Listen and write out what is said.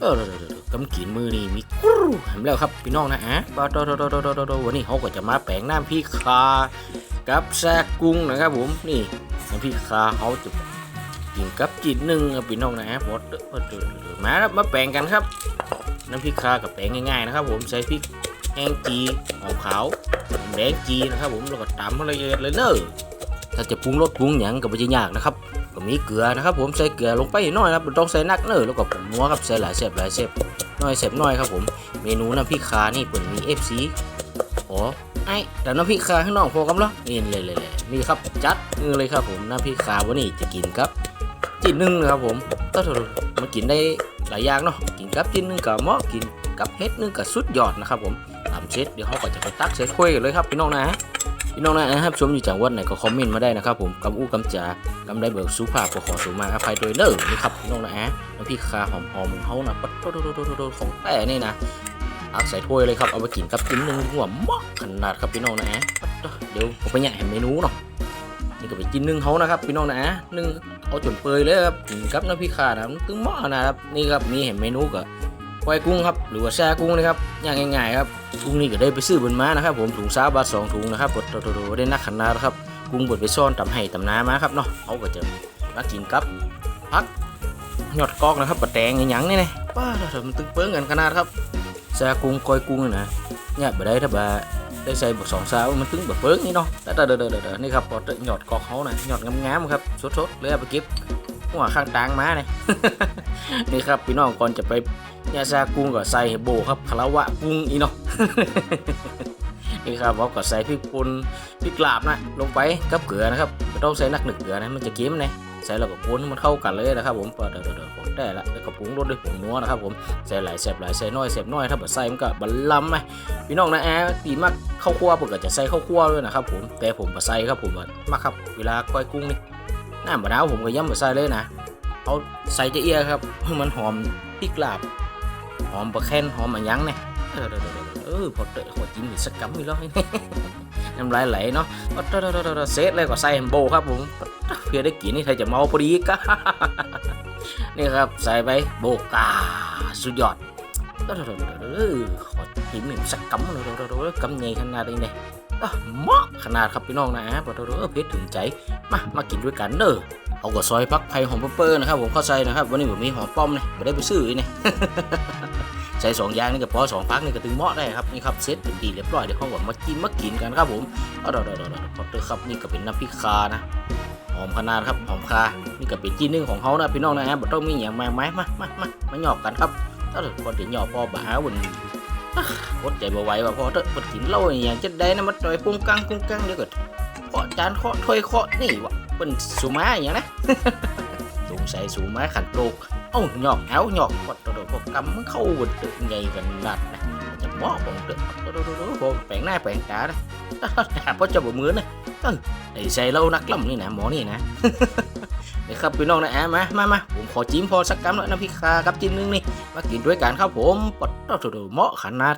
เออเดี๋ยวกำกินมือนี่มีกรูเห็นแล้วครับพี่น้องนะอะปะโดโดโดโดโดโดโดวันนี้เขาก็จะมาแปลงน้ำพริกคากับแซกกุ้งนะครับผมนี่น้ำพริกคาเขาจะกินกับจีนหนึ่งพี่น้องนะฮะพอเด้อเด้อเด้อมาครับมาแปลงกันครับ น้ำพริกคากับแปลงง่ายๆนะครับ ผมใส่พริกแห้งจีหอมขาวแดงจีนะครับ ผมแล้วก็ตำให้ละเอียดเลยเนอะถ้าจะปรุงรสปรุงอย่างก็ไม่ใช่ยากนะครับ ก็มีเกลือนะครับผมใส่เกลือลงไปหน่อยนะครับต้องใส่นักเนอแล้วก็ผงนัวครับใส่หลายเสพหลายเสพน้อยเสพน้อยครับผมเมนูน้ำพริกคานี่เปิดมี FC ขอไอ้แต่น้ำพริกคาข้างนอกพอกันเหรอนี่เลยเลยนี่ครับจัดมือเลยครับผมน้ำพริกคาวันนี้จะกินครับจิ้นนึ่งนะครับผมก็มากินได้หลายอย่างเนาะกินกับจิ้นนึ่งกับหม้อกินกับเฮ็ดนึ่งกับสุดยอดนะครับผมตามเซตเดี๋ยวเขาก็จะไปตักใส่ถ้วยกันเลยครับพี่น้องนะ พี่น้องนะครับชมอยู่จังหวัดไหนก็คอมเมนต์มาได้นะครับผมกำอู้กำจากำได้เบิกสุภาพก็ขอสูมาอภัยโดยเด้อนี่ครับพี่น้องนะฮะน้ำพริกคาหอมหอมเฮานะปัดโดโดโดของแต่นี่นะอักใส่ถ้วยเลยครับเอาไปกินกับจิ้มหนึ่งหัวมอกขนาดครับพี่น้องนะฮะเดี๋ยวผมไปแย่เมนูเนาะนี่ก็ไปจิ้มหนึ่งเฮานะครับพี่น้องนะหนึ่งเอาจนเปื่อยเลยครับกินกับน้ำพริกคานะมันตึงหม้อนะครับนี่ครับมีเห็นเมนูก็ ควายกุ้งครับหรือว่าแช่กุ้งนะครับย่างง่ายๆครับกุ้งนี่ก็ได้ไปซื้อบนม้านะครับ ผมถุงซาบาทสองถุงนะครับปัดโดโดโดได้นักขนาดครับกุ้งบดไปซ่อนตำไห้ตำน้ามาครับเนาะเขาก็จะมากินกับพักยอดกอกนะครับปลาแตงอหยังนี่นะป้าเถอะมันตึงเปิ้งกันขนาดครับแซ่กุ้งก้อยกุ้งนะเนี่ยบ่ได้ถ้าบ่าได้ใส่บทสองสาวมันตึงแบบเปิ้งนี่เนาะแต่เด้อเด้อเด้อนี่ครับพอเตะยอดกอกเขานะยอดงามๆครับสดๆเลยเอาไปเก็บ หัวข้างตางมาเนี่ยนี่ครับพี่น้องก่อนจะไปเนี่ยซากุ้งก็ใส่โบครับคาราวะกุ้งอีเนาะนี่ครับผมก็ใส่พริกป่นพริกลาบนะลงไปกับเกลือนะครับไม่ต้องใส่นักหนึ่งเกลือนะมันจะเค็มนะใส่แล้วก็คนมันเข้ากันเลยนะครับผมเดี๋ยวเดี๋ยวผมได้ละแล้วก็ปรุงรสด้วยผงนัวนะครับผมใส่หลายแสบหลายใส่น้อยแสบน้อยถ้าแบบใส่มันก็บัลลัมไหมพี่น้องนะแอร์ตีมากข้าวคั่วผมก็จะใส่ข้าวคั่วด้วยนะครับผมแต่ผมใส่ครับผมมากครับเวลาก้อยกุ้งนี่ น้ำมะนาวผมก็ย่ำบ่ใส่เลยนะเอาใส่จะเอียครับมันหอมพริกลาบ หอมปลาแคนหอมมันยั้งเนี่ยเออเออพอเตะหัวจิ้มอีกสักกำอีกแล้วน้ำลายไหลเนาะเซตเลยก็ใส่แฮมโบครับผมเพื่อได้กินนี่ใครจะเมาพอดีก็นี่ครับใส่ไปโบกาสุดยอดขอจิ้มหนึ่งสักกำเลยกำใหญ่ขนาดนี้เนี่ย เหมาะขนาดครับพี่น้องนะฮะพอเพชรถึงใจมามากินด้วยกันเด้อเอาก็ซอยพักไผ่หอมเปอร์นะครับผมเข้าใจนะครับวันนี้ผมมีหอมป้อมเนี่ยไม่ได้ไปซื้อเนี่ยใส่สองอย่างนี่ก็พอสองพักนี่ก็ถึงเหมาะได้ครับนี่ครับเซตดีเรียบร้อยเดี๋ยวเขาก็มากินมากินกันครับผมเอาเดี๋ยวเดี๋ยวเดี๋ยวพอเตอร์ครับนี่ก็เป็นน้ำพริกคานะหอมขนาดครับหอมคานี่ก็เป็นจีนนึ่งของเขานะพี่น้องนะฮะบ่ต้องมีอย่างมากมายมามามามาหยอกกันครับถ้าเกิดพอถึงหยอกพอบ้าวัน อดใจบ่ไหวว่าพอเตอร์พอกินเหล้าอย่างจะได้นะมาต่อยปุ้งกังปุ้งกังเดี๋ยวก็เคาะจานเคาะถ้วยเคาะนี่วะเป็นสุมาอย่างนะสงสัยสูมาขันโลกเอ้าหยอกเอาหยอกกดตัวพวกกำมันเข้าบนตึกไงกันนัดนะจะมอของตึกตัวตัวตัวพกแปลงหน้าแปลงตานะเพราะจะบ่มือนะเออไอ้ใส่เล่านักล่ำนี่นะหมอนี่นะ นะครับพี่น้องนะแอมมามามาผมขอจิ้มพอสักกำหน่อยนะพี่คากับจิ้มนึงนี่มากินด้วยกันครับผมปดตัวตัวเหมาะขนาด